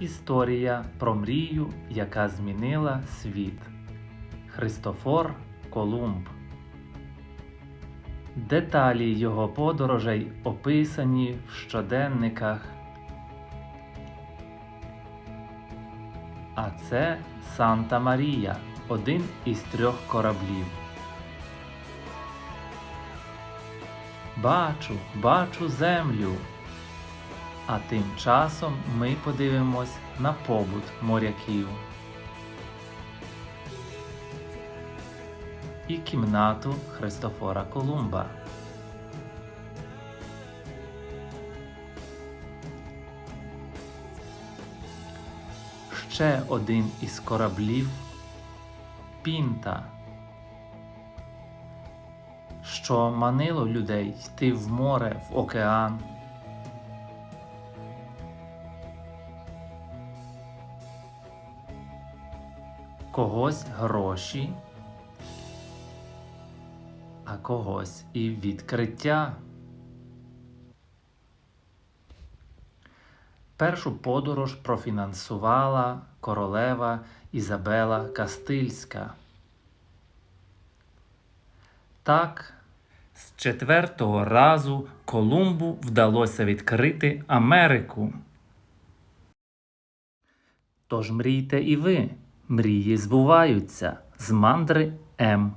Історія про мрію, яка змінила світ. Христофор Колумб. Деталі його подорожей описані в щоденниках. А це Санта Марія, один із трьох кораблів. Бачу, бачу землю. А тим часом ми подивимось на побут моряків. І кімнату Христофора Колумба. Ще один із кораблів Пінта, що манило людей йти в море, в океан. Когось гроші, а когось і відкриття. Першу подорож профінансувала королева Ізабела Кастильська. Так, з четвертого разу Колумбу вдалося відкрити Америку. Тож мрійте і ви, мрії збуваються з мандри М.